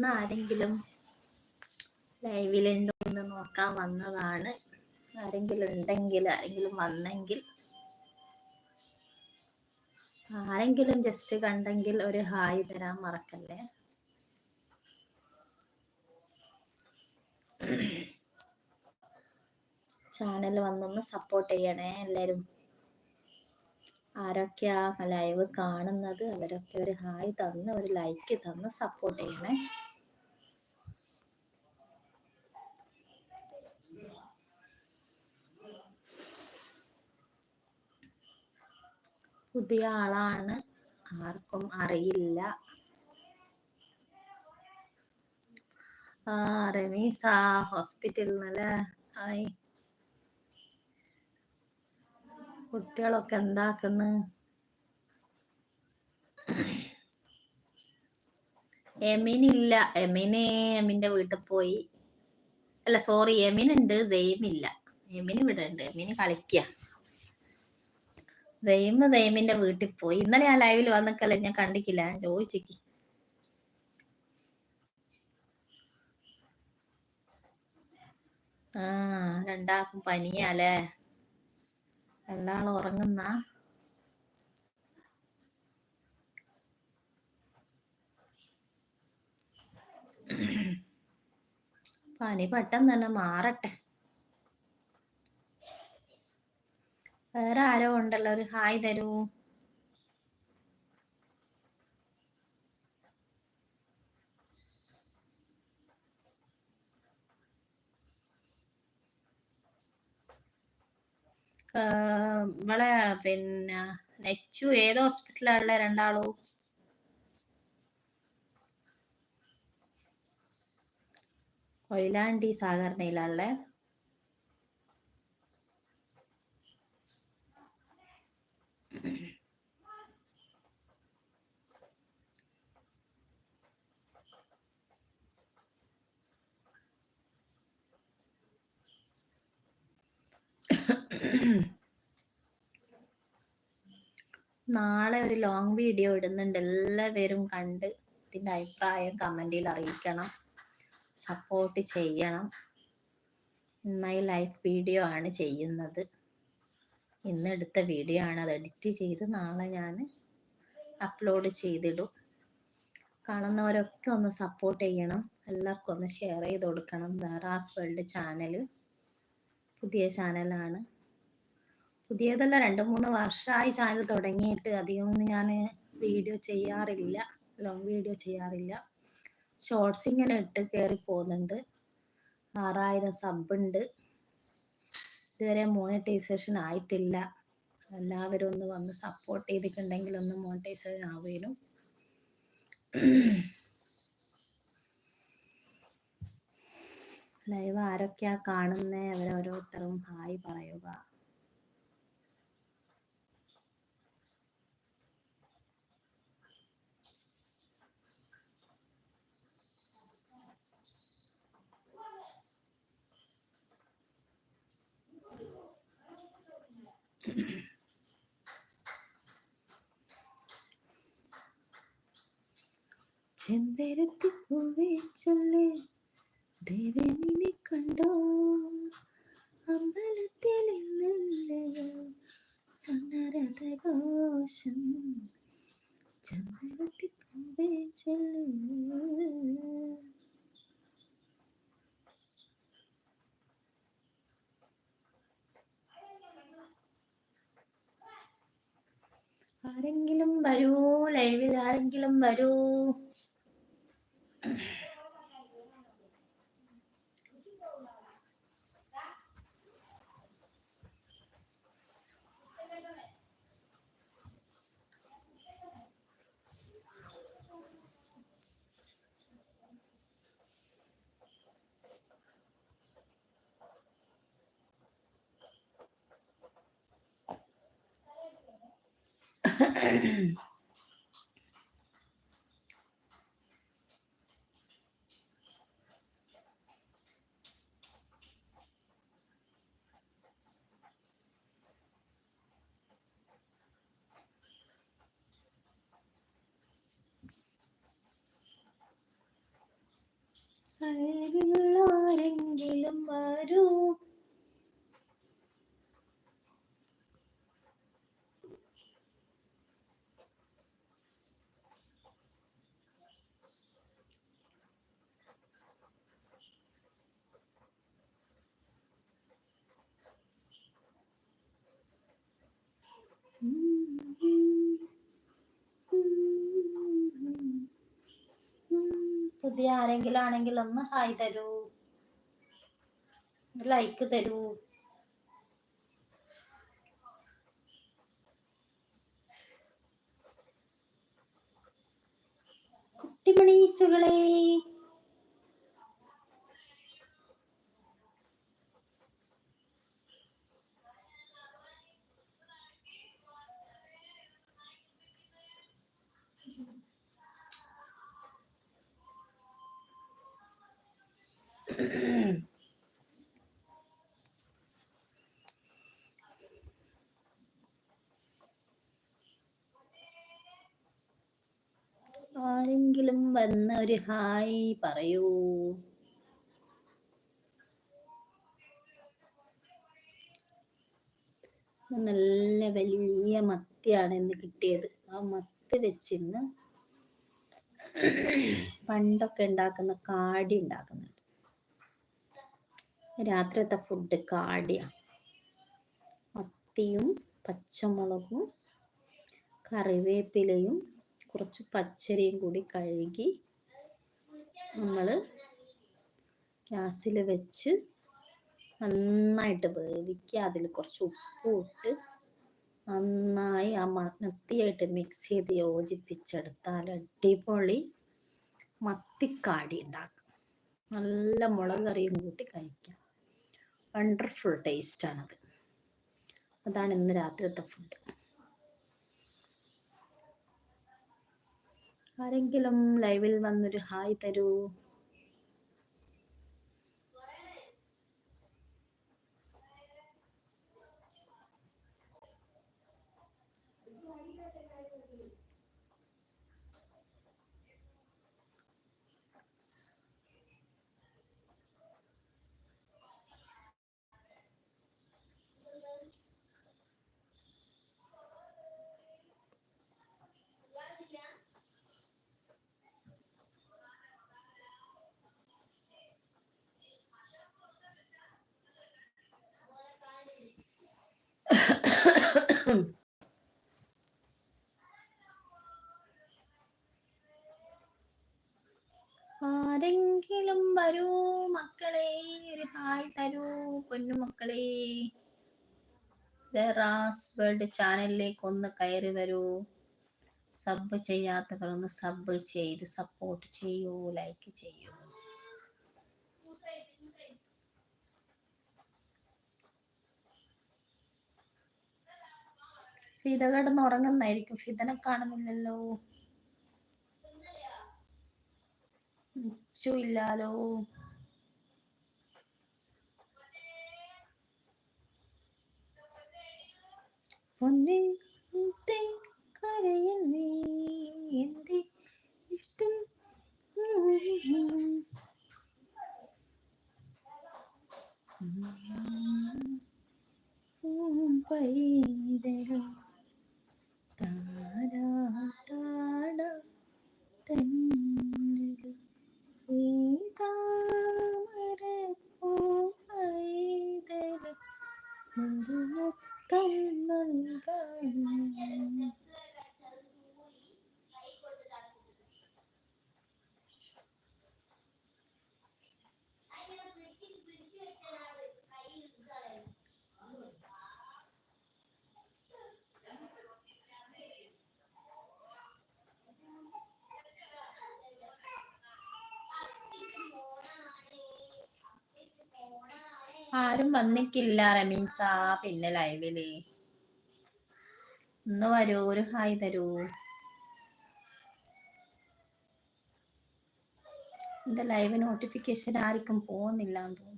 ഇന്ന് ആരെങ്കിലും ലൈവിലുണ്ടോ എന്ന് നോക്കാൻ വന്നതാണ്. ആരെങ്കിലും ഉണ്ടെങ്കിൽ ആരെങ്കിലും വന്നെങ്കിൽ. ആരെങ്കിലും ജസ്റ്റ് കണ്ടെങ്കിൽ ഒരു ഹായ് തരാൻ മറക്കല്ലേ. ചാനൽ വന്നൊന്ന് സപ്പോർട്ട് ചെയ്യണേ എല്ലാവരും ആരൊക്കെയാ ലൈവ് കാണുന്നത്? അവരൊക്കെ ഒരു ഹായ് തന്ന് ഒരു ലൈക്ക് തന്ന് സപ്പോർട്ട് ചെയ്യണേ. പുതിയ ആളാണ്. ആർക്കും അറിയില്ല. ആ റമീസ ഹോസ്പിറ്റലിൽ നിന്നല്ലേ? ഹായ് കുട്ടികളൊക്കെ എന്താക്കുന്നു? എമിനില്ല എമിന് എമിന്റെ വീട്ടിൽ പോയി. അല്ല സോറി എമിൻ ഉണ്ട് സെയിം ഇല്ല. എമിന് ഇവിടെ ഉണ്ട്. എമിന് കളിക്ക. സെയിം സെയിമിന്റെ വീട്ടിൽ പോയി. ഇന്നലെ ഞാൻ ലൈവിൽ വന്നിക്കല്ലേ ഞാൻ കണ്ടിക്കില്ല. ചോദിച്ചേക്ക്. ആ രണ്ടാക്കും പനിയാലേ രണ്ടാൾ ഉറങ്ങുന്ന? പനി പെട്ടെന്ന് തന്നെ മാറട്ടെ. വേറെ ആരോ ഉണ്ടല്ലോ ഒരു ഹായ് തരൂ. ഇവളെ പിന്നെ നെച്ചു ഏത് ഹോസ്പിറ്റലാണല്ലേ രണ്ടാളോ? കൊയിലാണ്ടി സാഗരണയിലാണല്ലേ നാളെ ഒരു ലോങ് വീഡിയോ ഇടുന്നുണ്ട്. എല്ലാവരും കണ്ട് ഇതിന്റെ അഭിപ്രായം കമന്റിൽ അറിയിക്കണം. സപ്പോർട്ട് ചെയ്യണം. മൈ ലൈഫ് വീഡിയോ ആണ് ചെയ്യുന്നത്. ഇന്ന് എടുത്ത വീഡിയോ ആണ്. അത് എഡിറ്റ് ചെയ്ത് നാളെ ഞാൻ അപ്ലോഡ് ചെയ്തിടും. കാണുന്നവരൊക്കെ ഒന്ന് സപ്പോർട്ട് ചെയ്യണം. എല്ലാവർക്കും ഒന്ന് ഷെയർ ചെയ്ത് കൊടുക്കണം. ദാറാസ് വേൾഡ് ചാനൽ പുതിയ ചാനലാണ് പുതിയതല്ല രണ്ട് മൂന്ന് വർഷമായി ചാനൽ തുടങ്ങിയിട്ട്. അധികമൊന്നും ഞാൻ വീഡിയോ ചെയ്യാറില്ല ലോങ് വീഡിയോ ചെയ്യാറില്ല. ഷോർട്സ് ഇങ്ങനെ ഇട്ട് കയറി പോകുന്നുണ്ട്. ആറായിരം സബ് ഉണ്ട്. ഇതുവരെ മോണിറ്റൈസേഷൻ ആയിട്ടില്ല. എല്ലാവരും ഒന്ന് വന്ന് സപ്പോർട്ട് ചെയ്തിട്ടുണ്ടെങ്കിൽ ഒന്ന് മോണിറ്റൈസേഷൻ ആവുകയും. ലൈവ് ആരൊക്കെയാ കാണുന്നേ? അവരോരോരുത്തരും ഹായ് പറയുക. ചെമ്പരത്തി പൂവേ ചൊല്ലേ ദേവനിനെ കണ്ടോ? അമ്പലത്തിൽ ഇന്നല്ലയോ സുന്ദരഘോഷം ചെമ്പരത്തി പൂവേ ചൊല്ലേ. ആരെങ്കിലും വരൂ ലൈവിൽ ആരെങ്കിലും വരൂ. I പുതിയ ആരെങ്കിലും ആണെങ്കിൽ ഒന്ന് ഹായ് തരൂ. ലൈക്ക് തരൂ. കുട്ടിമണീസുകളെ ആരെങ്കിലും വന്ന ഒരു ഹായ് പറയൂ. നല്ല വലിയ മത്തിയാണ് ഇന്ന് കിട്ടിയത്. ആ മത്തി വെച്ചിന്ന് പണ്ടൊക്കെ ഉണ്ടാക്കുന്ന കാടി ഉണ്ടാക്കുന്നുണ്ട്. രാത്രിയത്തെ ഫുഡ് കാടിയാണ് മത്തിയും പച്ചമുളകും കറിവേപ്പിലയും കുറച്ച് പച്ചരിയും കൂടി കഴുകി നമ്മൾ ഗ്യാസിൽ വെച്ച് നന്നായിട്ട് വേവിക്കുക. അതിൽ കുറച്ച് ഉപ്പും ഇട്ട് നന്നായി ആ മത്തിയായിട്ട് മിക്സ് ചെയ്ത് യോജിപ്പിച്ചെടുത്താൽ അടിപൊളി മത്തിക്കാടി ഉണ്ടാക്കും. നല്ല മുളക് കറിയും കൂട്ടി കഴിക്കാം. വണ്ടർഫുൾ ടേസ്റ്റാണത് അതാണ് ഇന്ന് രാത്രിയത്തെ ഫുഡ് ആരെങ്കിലും ലൈവിൽ വന്നൊരു ഹായ് തരൂ. ആരെങ്കിലും വരൂ മക്കളെ ഒരു ഹായ് തരൂ പൊന്നു മക്കളെ റാസ് വേൾഡ് ചാനലിലേക്ക് ഒന്ന് കയറി വരൂ. സബ് ചെയ്യാത്തവർ ഒന്ന് സബ് ചെയ്ത് സപ്പോർട്ട് ചെയ്യൂ ലൈക്ക് ചെയ്യൂ. ഫിത കിടന്ന് ഉറങ്ങുന്നായിരിക്കും ഫിതനെ കാണുന്നില്ലല്ലോ. ഇല്ലാലോ പൊന്നെ കരയിൽ എന്റെ ったのかな ആരും വന്നിക്കില്ല റമീൻസ പിന്നെ ലൈവിൽ. ഒന്ന് വരൂ ഒരു ഹായ് തരൂ. എന്റെ ലൈവ് നോട്ടിഫിക്കേഷൻ ആർക്കും പോകുന്നില്ല എന്ന്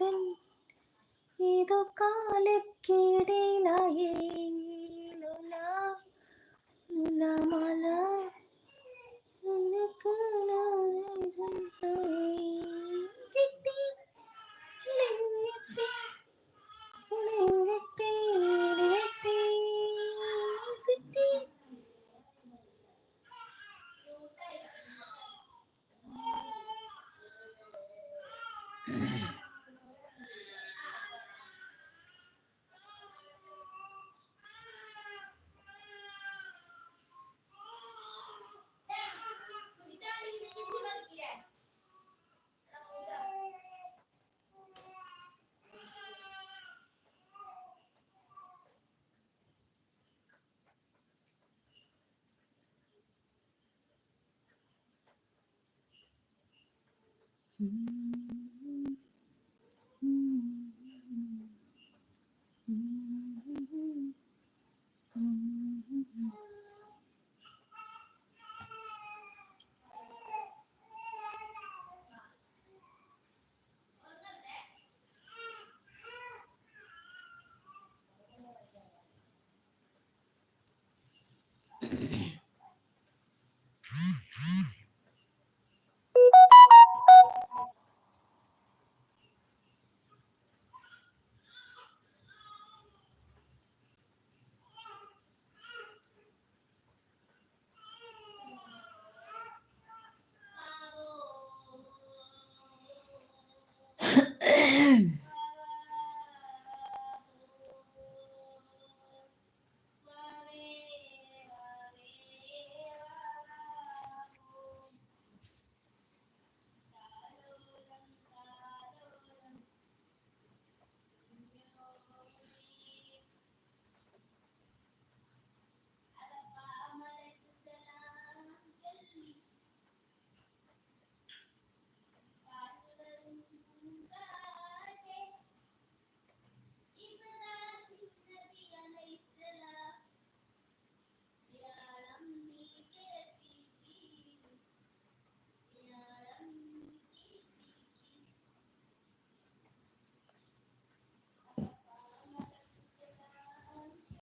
തോന്നുന്നു 嗯。